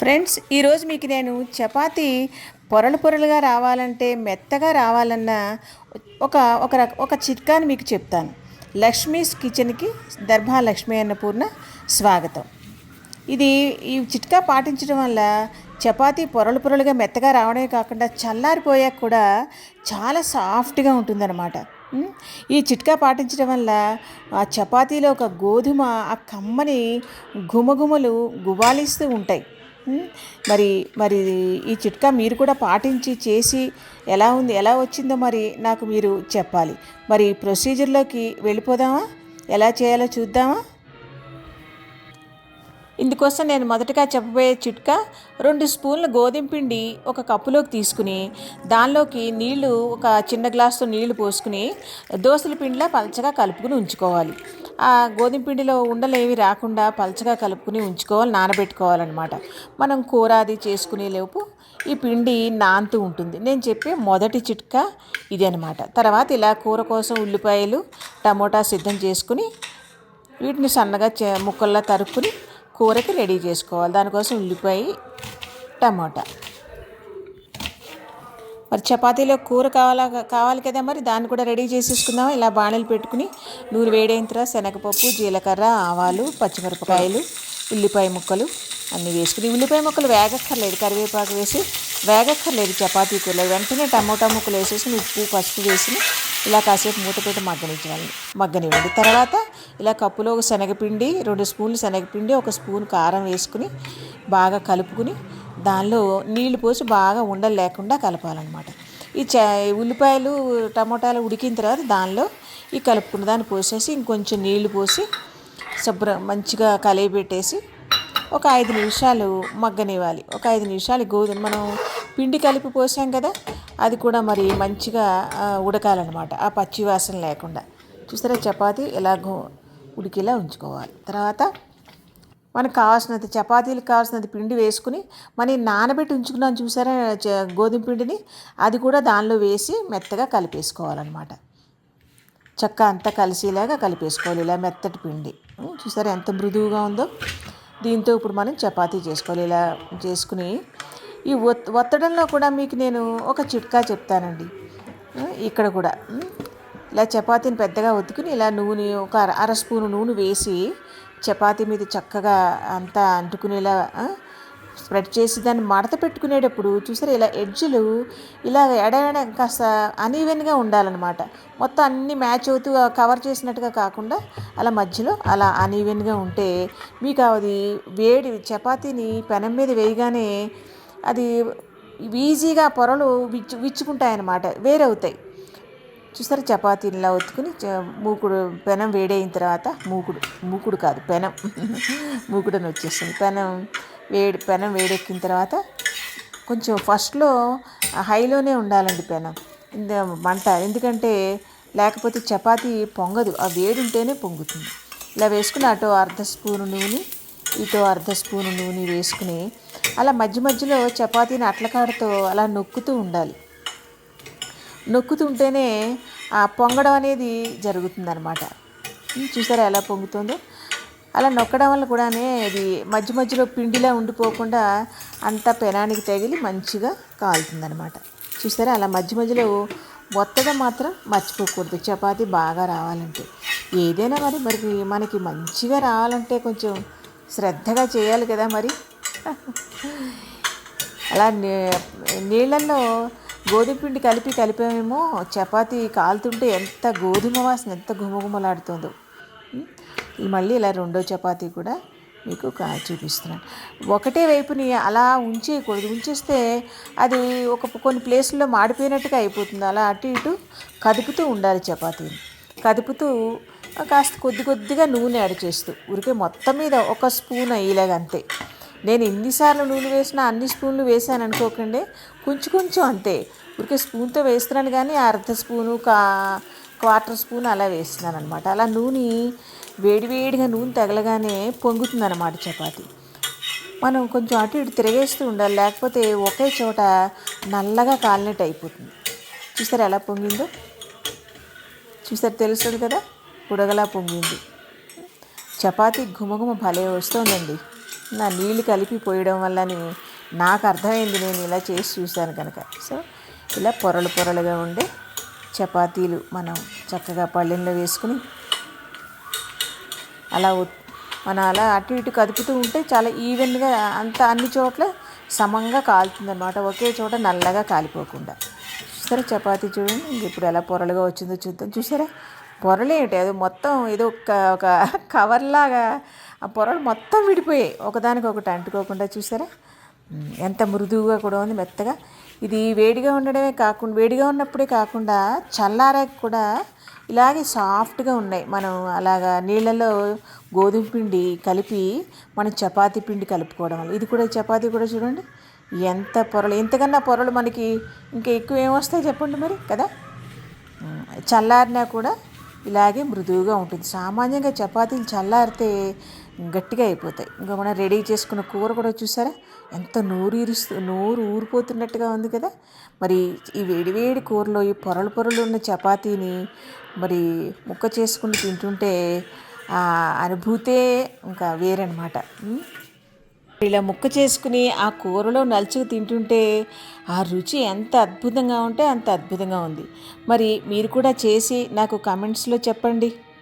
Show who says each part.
Speaker 1: Friends ఈరోజు మీకు నేను చపాతీ పొరలు పొరలుగా రావాలంటే మెత్తగా రావాలన్న ఒక ఒక రక ఒక చిట్కాని మీకు చెప్తాను. లక్ష్మీస్ కిచెన్కి దర్భా లక్ష్మీ అన్నపూర్ణ స్వాగతం. ఇది ఈ చిట్కా పాటించడం వల్ల చపాతీ పొరలు పొరలుగా మెత్తగా రావడమే కాకుండా చల్లారిపోయాక కూడా చాలా సాఫ్ట్గా ఉంటుందన్నమాట. ఈ చిట్కా పాటించడం వల్ల ఆ చపాతీలో ఒక గోధుమ ఆ కమ్మని గుమగుమలు గుబాలిస్తూ ఉంటాయి. మరి మరి ఈ చిట్కా మీరు కూడా పాటించి చేసి ఎలా ఉంది ఎలా వచ్చిందో మరి నాకు మీరు చెప్పాలి. మరి ప్రొసీజర్లోకి వెళ్ళిపోదామా? ఎలా చేయాలో చూద్దామా? ఇందుకోసం నేను మొదటగా చెప్పబోయే చిట్కా రెండు స్పూన్ల గోధుమ పిండి ఒక కప్పులోకి తీసుకుని దానిలోకి నీళ్ళు ఒక చిన్న గ్లాసుతో నీళ్ళు పోసుకుని దోసల పిండిలా పలచగా కలుపుకుని ఉంచుకోవాలి. ఆ గోధుమ పిండిలో ఉండలు ఏవి రాకుండా పలచగా కలుపుకుని ఉంచుకోవాలి నానబెట్టుకోవాలన్నమాట. మనం కూర అది చేసుకునే లోపు ఈ పిండి నాంతూ ఉంటుంది. నేను చెప్పే మొదటి చిట్కా ఇది అనమాట తర్వాత ఇలా కూర కోసం ఉల్లిపాయలు టమోటా సిద్ధం చేసుకుని వీటిని సన్నగా చే- ముక్కల్లా తరుక్కుని కూరకి రెడీ చేసుకోవాలి. దానికోసం ఉల్లిపాయ టమాటా. మరి చపాతీలో కూర కావాలా కావాలి కదా మరి? దాన్ని కూడా రెడీ చేసేసుకుందాం ఇలా బాణలు పెట్టుకుని నూనె వేడైన తర్వాత శనగపప్పు జీలకర్ర ఆవాలు పచ్చిమిరపకాయలు ఉల్లిపాయ ముక్కలు అన్నీ వేసుకుని ఉల్లిపాయ ముక్కలు వేగక్కర్లేదు. కరివేపాకు వేసి వేగక్కర్లేదు చపాతీ కూరలో. వెంటనే టమోటా ముక్కలు వేసేసి ఉప్పు పసుపు వేసి ఇలా కాసేపు మూత పెట్టి మగ్గనివ్వాలి. మగ్గనివ్వండి. తర్వాత ఇలా కప్పులో ఒక శనగపిండి రెండు స్పూన్లు శనగపిండి ఒక స్పూన్ కారం వేసుకుని బాగా కలుపుకుని దానిలో నీళ్ళు పోసి బాగా ఉండలు లేకుండా కలపాలన్నమాట. ఈ చ ఉల్లిపాయలు టమోటాలు ఉడికిన తర్వాత దానిలో ఈ కలుపుకున్న దాన్ని పోసేసి ఇంకొంచెం నీళ్ళు పోసి శుభ్రం మంచిగా కలిగి పెట్టేసి ఒక ఐదు నిమిషాలు మగ్గనివ్వాలి. ఒక ఐదు నిమిషాలు గోధుమ మనం పిండి కలిపి పోసాం కదా అది కూడా మరి మంచిగా ఉడకాలన్నమాట. ఆ పచ్చి వాసన లేకుండా. చూసారా చపాతీ ఇలాగో ఉడికేలా ఉంచుకోవాలి. తర్వాత మనకు కావాల్సినది చపాతీలకు కావాల్సినది పిండి వేసుకుని మనం నానబెట్టి ఉంచుకున్నాం చూసారా చ- గోధుమ పిండిని అది కూడా దానిలో వేసి మెత్తగా కలిపేసుకోవాలన్నమాట. చక్క అంతా కలిసేలాగా కలిపేసుకోవాలి ఇలా మెత్తటి పిండి. చూసారా ఎంత మృదువుగా ఉందో. దీంతో ఇప్పుడు మనం చపాతీ చేసుకోవాలి. ఇలా చేసుకుని ఈ ఒత్తడంలో కూడా మీకు నేను ఒక చిట్కా చెప్తానండి. ఇక్కడ కూడా. ఇలా చపాతీని పెద్దగా ఒత్తుకుని ఇలా నూనె ఒక అర అర స్పూను నూనె వేసి చపాతీ మీద చక్కగా అంతా అంటుకునేలా స్ప్రెడ్ చేసి దాన్ని మడత పెట్టుకునేటప్పుడు చూసారా ఇలా ఎడ్జ్లు ఇలా ఎడఎడ కాస్త అనీవెన్గా ఉండాలన్నమాట. మొత్తం అన్ని మ్యాచ్ అవుతూ కవర్ చేసినట్టుగా కాకుండా అలా మధ్యలో అలా అనీవెన్గా ఉంటే మీకు అది వేడి చపాతీని పెనం మీద వేయగానే అది ఈజీగా పొరలు విచ్చు విచ్చుకుంటాయన్నమాట. వేరవుతాయి. చూసారా? చపాతీలా ఇలా ఒత్తుకుని మూకుడు పెనం వేడైన తర్వాత మూకుడు మూకుడు కాదు పెనం. మూకుడు అని వచ్చేస్తుంది. పెనం వేడి పెనం వేడెక్కిన తర్వాత కొంచెం ఫస్ట్లో హైలోనే ఉండాలండి పెనం. మంట. ఎందుకంటే లేకపోతే చపాతీ పొంగదు. ఆ వేడి ఉంటేనే పొంగుతుంది. ఇలా వేసుకుని అటో అర్ధ స్పూను నూనె ఇటో అర్ధ స్పూను నూనె వేసుకుని అలా మధ్య మధ్యలో చపాతీని అట్లకాడతో అలా నొక్కుతూ ఉండాలి. నొక్కుతుంటేనే ఆ పొంగడం అనేది జరుగుతుందనమాట చూసారా ఎలా పొంగుతుందో? అలా నొక్కడం వల్ల కూడానే ఇది మధ్య మధ్యలో పిండిలా ఉండిపోకుండా అంతా పెనానికి తగిలి మంచిగా కాలుతుందన్నమాట. చూసారా అలా మధ్య మధ్యలో ఒత్తడం మాత్రం మర్చిపోకూడదు. చపాతీ బాగా రావాలంటే. ఏదైనా మరి మరి మనకి మంచిగా రావాలంటే కొంచెం శ్రద్ధగా చేయాలి కదా మరి. అలా నీళ్ళల్లో గోధుమ పిండి కలిపి కలిపామేమో చపాతీ కాలుతుంటే ఎంత గోధుమ వాసన ఎంత గుమగుమలాడుతుందో మళ్ళీ ఇలా రెండో చపాతీ కూడా మీకు కా చూపిస్తున్నాను. ఒకటే వైపుని అలా ఉంచేయకూడదు. ఉంచేస్తే అది ఒక కొన్ని ప్లేస్లో మాడిపోయినట్టుగా అయిపోతుంది. అలా అటు ఇటు కదుపుతూ ఉండాలి చపాతీని కదుపుతూ కాస్త కొద్ది కొద్దిగా నూనె యాడ్ చేస్తూ ఉరికే మొత్తం మీద ఒక స్పూన్ అయ్యేలాగా అంతే. నేను ఎన్నిసార్లు నూనె వేసినా అన్ని స్పూన్లు వేసాను అనుకోకండి. కొంచెం కొంచెం అంతే. ఊరికే స్పూన్తో వేస్తున్నాను కానీ అర్ధ స్పూను కా క్వార్టర్ స్పూన్ అలా వేస్తున్నాను అనమాట అలా నూనె వేడివేడిగా నూనె తగలగానే పొంగుతుంది అనమాట చపాతి. మనం కొంచెం అటు ఇటు తిరగేస్తూ ఉండాలి లేకపోతే ఒకే చోట నల్లగా కాలినట్టు అయిపోతుంది. చూసారు ఎలా పొంగిందో? చూసారు తెలుస్తుంది కదా? పుడగలా పొంగింది. చపాతీ ఘుమఘుమ భలే వస్తుందండి. నా నీళ్ళు కలిపి పోయడం వల్లని నాకు అర్థమైంది నేను ఇలా చేసి చూశాను కనుక. సో ఇలా పొరలు పొరలుగా ఉండే చపాతీలు మనం చక్కగా పళ్ళెంలో వేసుకుని అలా మనం అలా అటు ఇటు కదుపుతూ ఉంటే చాలా ఈవెన్గా అంత అన్ని చోట్ల సమంగా కాలుతుంది అనమాట ఒకే చోట నల్లగా కాలిపోకుండా. చూసారా చపాతీ చూడండి. ఇప్పుడు ఎలా పొరలుగా వచ్చిందో చూద్దాం. చూసారా? పొరలు ఏంటి? అది మొత్తం ఏదో ఒక ఒక కవర్లాగా ఆ పొరలు మొత్తం విడిపోయాయి. ఒకదానికి ఒకటి అంటుకోకుండా చూసారా? ఎంత మృదువుగా కూడా ఉంది మెత్తగా. ఇది వేడిగా ఉండడమే కాకుండా వేడిగా ఉన్నప్పుడే కాకుండా చల్లారాక కూడా ఇలాగే సాఫ్ట్గా ఉన్నాయి. మనం అలాగా నీళ్ళలో గోధుమ పిండి కలిపి మనం చపాతీ పిండి కలుపుకోవడం వల్ల. ఇది కూడా చపాతీ కూడా చూడండి. ఎంత పొరలు ఎంతకన్నా పొరలు మనకి ఇంకా ఎక్కువ ఏమొస్తాయి చెప్పండి మరి కదా? చల్లారినా కూడా ఇలాగే మృదువుగా ఉంటుంది. సామాన్యంగా చపాతీలు చల్లారితే గట్టిగా అయిపోతాయి. ఇంకా మనం రెడీ చేసుకున్న కూర కూడా చూసారా? ఎంత నోరు ఇరుస్తూ నోరు ఊరిపోతున్నట్టుగా ఉంది కదా? మరి ఈ వేడివేడి కూరలో ఈ పొరలు పొరలు ఉన్న చపాతీని మరి ముక్క చేసుకుని తింటుంటే ఆ అనుభూతే ఇంకా వేరనమాట ఇలా ముక్క చేసుకుని ఆ కూరలో నలుచుకు తింటుంటే ఆ రుచి ఎంత అద్భుతంగా ఉంటే అంత అద్భుతంగా ఉంది. మరి మీరు కూడా చేసి నాకు కామెంట్స్లో చెప్పండి.